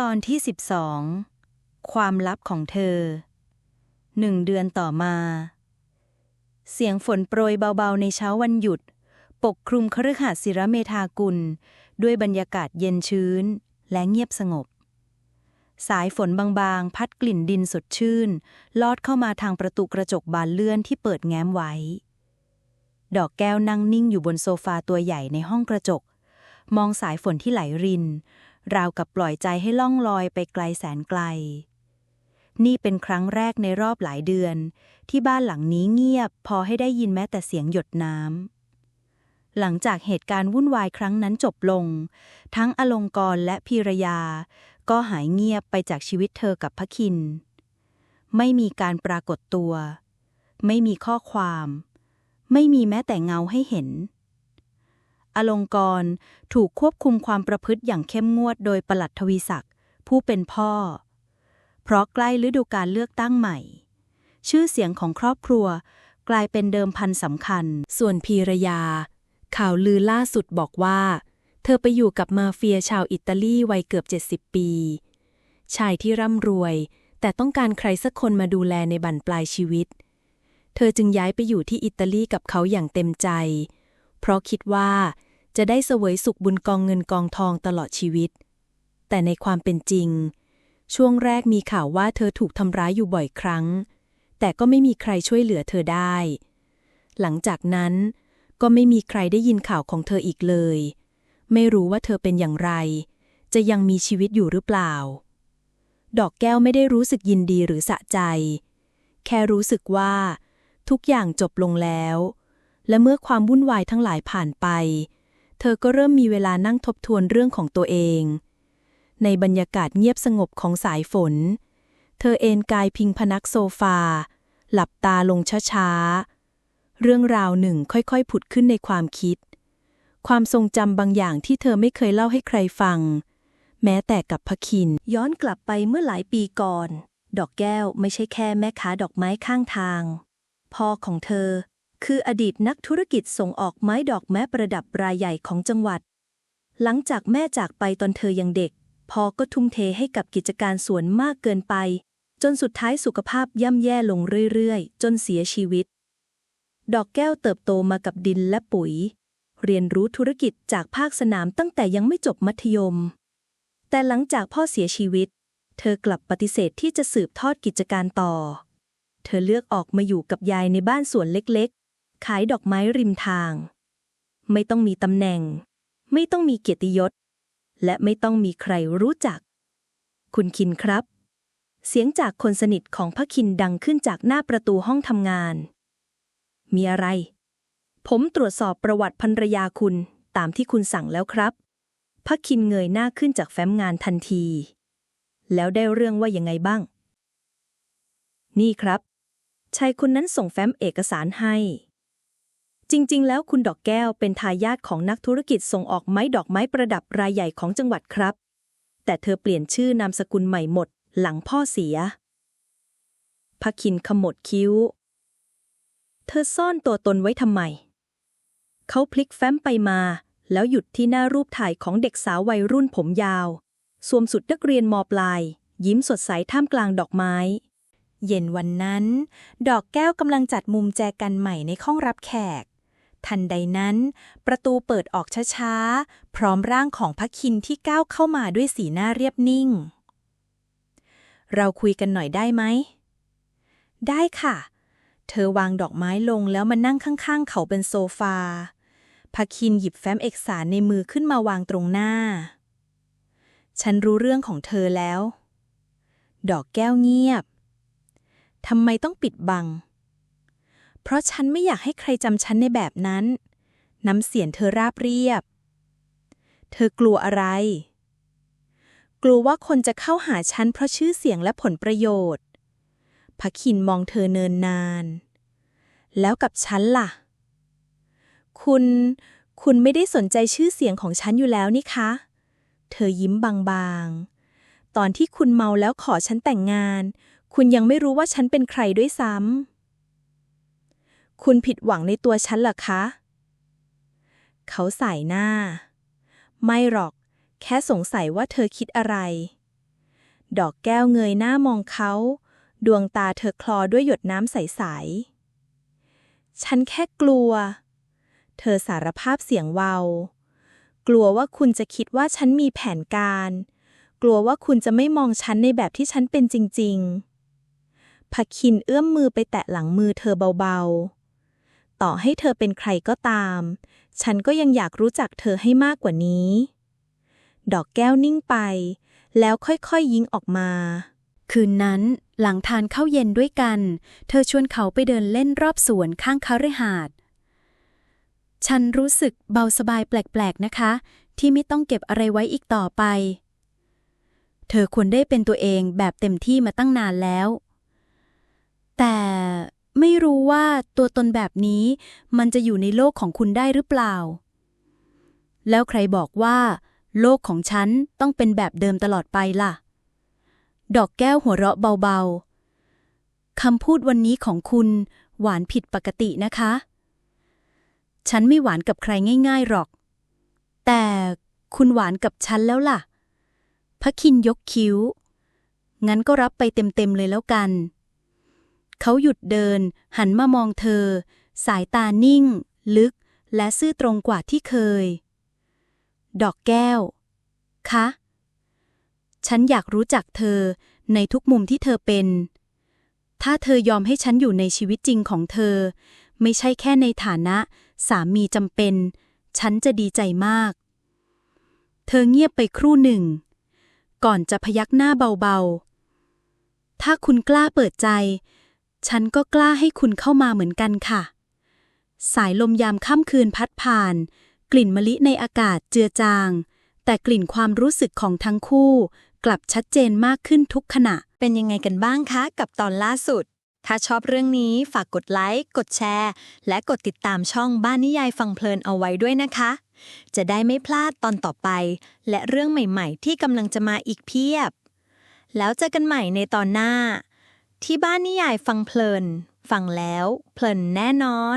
ตอนที่ 12 ความลับของเธอ หนึ่งเดือนต่อมา เสียงฝนโปรยเบาๆ ในเช้าวันหยุด ปกคลุมคฤหาสน์ศิรเมธากุล ด้วยบรรยากาศเย็นชื้นและเงียบสงบ สายฝนบางๆ พัดกลิ่นดินสดชื่น ลอดเข้ามาทางประตูกระจกบานเลื่อนที่เปิดแง้มไว้ ดอกแก้วนั่งนิ่งอยู่บนโซฟาตัวใหญ่ในห้องกระจก มองสายฝนที่ไหลริน ราวกับปล่อยใจให้ล่องลอยไปไกลแสนไกล นี่เป็นครั้งแรกในรอบหลายเดือน ที่บ้านหลังนี้เงียบ พอให้ได้ยินแม้แต่เสียงหยดน้ำ หลังจากเหตุการณ์วุ่นวายครั้งนั้นจบลง ทั้งอลงกรและพีรยา ก็หายเงียบไปจากชีวิตเธอกับพระคิน ไม่มีการปรากฏตัว ไม่มีข้อความ ไม่มีแม้แต่เงาให้เห็น อลงกร ถูกควบคุมความประพฤติอย่างเข้มงวดโดยปลัดทวีศักดิ์ ผู้เป็นพ่อ เพราะใกล้ฤดูการเลือกตั้งใหม่ ชื่อเสียงของครอบครัวกลายเป็นเดิมพันสำคัญ ส่วนพีรยา ข่าวลือล่าสุดบอกว่า เธอไปอยู่กับมาเฟียชาวอิตาลีวัยเกือบ 70 ปี ชายที่ร่ำรวย แต่ต้องการใครสักคนมาดูแลในบั้นปลายชีวิต เธอจึงย้ายไปอยู่ที่อิตาลีกับเขาอย่างเต็มใจ เพราะคิดว่าจะได้เสวยสุขบุญกองเงินกองทองตลอดชีวิต แต่ในความเป็นจริง ช่วงแรกมีข่าวว่าเธอถูกทำร้ายอยู่บ่อยครั้ง แต่ก็ไม่มีใครช่วยเหลือเธอได้ หลังจากนั้นก็ไม่มีใครได้ยินข่าวของเธออีกเลย ไม่รู้ว่าเธอเป็นอย่างไร จะยังมีชีวิตอยู่หรือเปล่า ดอกแก้วไม่ได้รู้สึกยินดีหรือสะใจ แค่รู้สึกว่า ทุกอย่างจบลงแล้ว และเมื่อความวุ่นวายทั้งหลายผ่านไป เธอก็เริ่มมีเวลานั่งทบทวนเรื่องของตัวเอง ในบรรยากาศเงียบสงบของสายฝน เธอเอนกายพิงพนักโซฟา หลับตาลงช้าๆ เรื่องราวหนึ่งค่อยๆ ผุดขึ้นในความคิด ความทรงจำบางอย่างที่เธอไม่เคยเล่าให้ใครฟัง แม้แต่กับพะคิน ย้อนกลับไปเมื่อหลายปีก่อน ดอกแก้วไม่ใช่แค่แม่ค้าดอกไม้ข้างทาง พ่อของเธอ คืออดีตนักธุรกิจส่งออกไม้ดอกแม้ประดับรายใหญ่ของจังหวัด หลังจากแม่จากไปตอนเธอยังเด็กพ่อก็ทุ่มเทให้กับกิจการสวนมากเกินไป จนสุดท้ายสุขภาพย่ำแย่ลงเรื่อยๆ จนเสียชีวิต ดอกแก้วเติบโตมากับดินและปุ๋ย เรียนรู้ธุรกิจจากภาคสนามตั้งแต่ยังไม่จบมัธยม แต่หลังจากพ่อเสียชีวิต เธอกลับปฏิเสธที่จะสืบทอดกิจการต่อ เธอเลือกออกมาอยู่กับยายในบ้านสวนเล็กๆ ขายดอกไม้ริมทาง ไม่ต้องมีตำแหน่ง ไม่ต้องมีเกียรติยศ และไม่ต้องมีใครรู้จัก คุณคินครับ เสียงจากคนสนิทของพระคินดังขึ้นจากหน้าประตูห้องทำงาน มีอะไร ผมตรวจสอบประวัติภรรยาคุณตามที่คุณสั่งแล้วครับพระคินเงยหน้าขึ้นจากแฟ้มงานทันที แล้วได้เรื่องว่ายังไงบ้าง นี่ครับชายคนนั้นส่งแฟ้มเอกสารให้ จริง ๆ แล้วคุณดอกแก้วเป็นทายาทของนักธุรกิจส่งออกไม้ดอกไม้ประดับรายใหญ่ของจังหวัดครับ แต่เธอเปลี่ยนชื่อนามสกุลใหม่หมด หลังพ่อเสียพะคินขมวดคิ้ว เธอซ่อนตัวตนไว้ทำไม เขาพลิกแฟ้มไปมา แล้วหยุดที่หน้ารูปถ่ายของเด็กสาววัยรุ่นผมยาว สวมสุดนักเรียนมปลาย ยิ้มสดใสท่ามกลางดอกไม้ เย็นวันนั้น ดอกแก้วกำลังจัดมุมแจกันใหม่ในห้องรับแขก ทันใดนั้น ประตูเปิดออกช้าๆ พร้อมร่างของพระคินที่ก้าวเข้ามาด้วยสีหน้าเรียบนิ่ง เราคุยกันหน่อยได้ไหม ได้ค่ะ เธอวางดอกไม้ลงแล้วมานั่งข้างๆ เขาเป็นโซฟาพาคินหยิบแฟ้มเอกสารในมือขึ้นมาวางตรงหน้า ฉันรู้เรื่องของเธอแล้ว ดอกแก้วเงียบทำไมต้องปิดบัง เพราะฉันไม่อยากให้ใครจำฉันในแบบนั้น น้ำเสียงเธอราบเรียบ เธอกลัวอะไร กลัวว่าคนจะเข้าหาฉันเพราะชื่อเสียงและผลประโยชน์พะคินมองเธอเนินนาน แล้วกับฉันล่ะ คุณ คุณไม่ได้สนใจชื่อเสียงของฉันอยู่แล้วนี่คะ เธอยิ้มบางๆ ตอนที่คุณเมาแล้วขอฉันแต่งงาน คุณยังไม่รู้ว่าฉันเป็นใครด้วยซ้ำ คุณผิดหวังในตัวฉันเหรอคะ เขาใส่หน้า ไม่หรอก แค่สงสัยว่าเธอคิดอะไร ดอกแก้วเงยหน้ามองเขา ดวงตาเธอคลอด้วยหยดน้ำใสๆ ฉันแค่กลัว เธอสารภาพเสียงเบากลัวว่าคุณจะคิดว่าฉันมีแผนการ กลัวว่าคุณจะไม่มองฉันในแบบที่ฉันเป็นจริงๆพักคินเอื้อมมือไปแตะหลังมือเธอเบาๆ ต่อให้เธอเป็นใครก็ตาม ฉันก็ยังอยากรู้จักเธอให้มากกว่านี้ ดอกแก้วนิ่งไป แล้วค่อยๆยิงออกมา คืนนั้นหลังทานข้าวเย็นด้วยกัน เธอชวนเขาไปเดินเล่นรอบสวนข้างคาฤหาสน์ฉันรู้สึกเบาสบายแปลกๆนะคะ ที่ไม่ต้องเก็บอะไรไว้อีกต่อไป เธอควรได้เป็นตัวเองแบบเต็มที่มาตั้งนานแล้ว แต่ ไม่รู้ว่าตัวตนแบบนี้มันจะอยู่ในโลกของคุณได้หรือเปล่า แล้วใครบอกว่า โลกของฉันต้องเป็นแบบเดิมตลอดไปล่ะ ดอกแก้วหัวเราะเบาๆคำพูดวันนี้ของคุณหวานผิดปกตินะคะ ฉันไม่หวานกับใครง่าย ๆหรอก แต่คุณหวานกับฉันแล้วล่ะพระคินยกคิ้ว งั้นก็รับไปเต็มๆเลยแล้วกัน เขาหยุดเดิน หันมามองเธอ สายตานิ่ง ลึก และซื่อตรงกว่าที่เคย ดอกแก้ว คะ ฉันอยากรู้จักเธอในทุกมุมที่เธอเป็น ถ้าเธอยอมให้ฉันอยู่ในชีวิตจริงของเธอ ไม่ใช่แค่ในฐานะ สามีจำเป็น ฉันจะดีใจมาก เธอเงียบไปครู่หนึ่ง ก่อนจะพยักหน้าเบาๆถ้าคุณกล้าเปิดใจ ฉันก็กล้าให้คุณเข้ามาเหมือนกันค่ะ สายลมยามค่ำคืนพัดผ่าน กลิ่นมะลิในอากาศเจือจาง แต่กลิ่นความรู้สึกของทั้งคู่ กลับชัดเจนมากขึ้นทุกขณะ เป็นยังไงกันบ้างคะ กับตอนล่าสุด ถ้าชอบเรื่องนี้ฝากกดไลค์ กดแชร์ และกดติดตามช่องบ้านนิยายฟังเพลินเอาไว้ด้วยนะคะ จะได้ไม่พลาดตอนต่อไป และเรื่องใหม่ ๆ ที่กำลังจะมาอีกเพียบ แล้วเจอกันใหม่ในตอนหน้า ที่บ้านนิยายฟังเพลิน ฟังแล้ว เพลินแน่นอน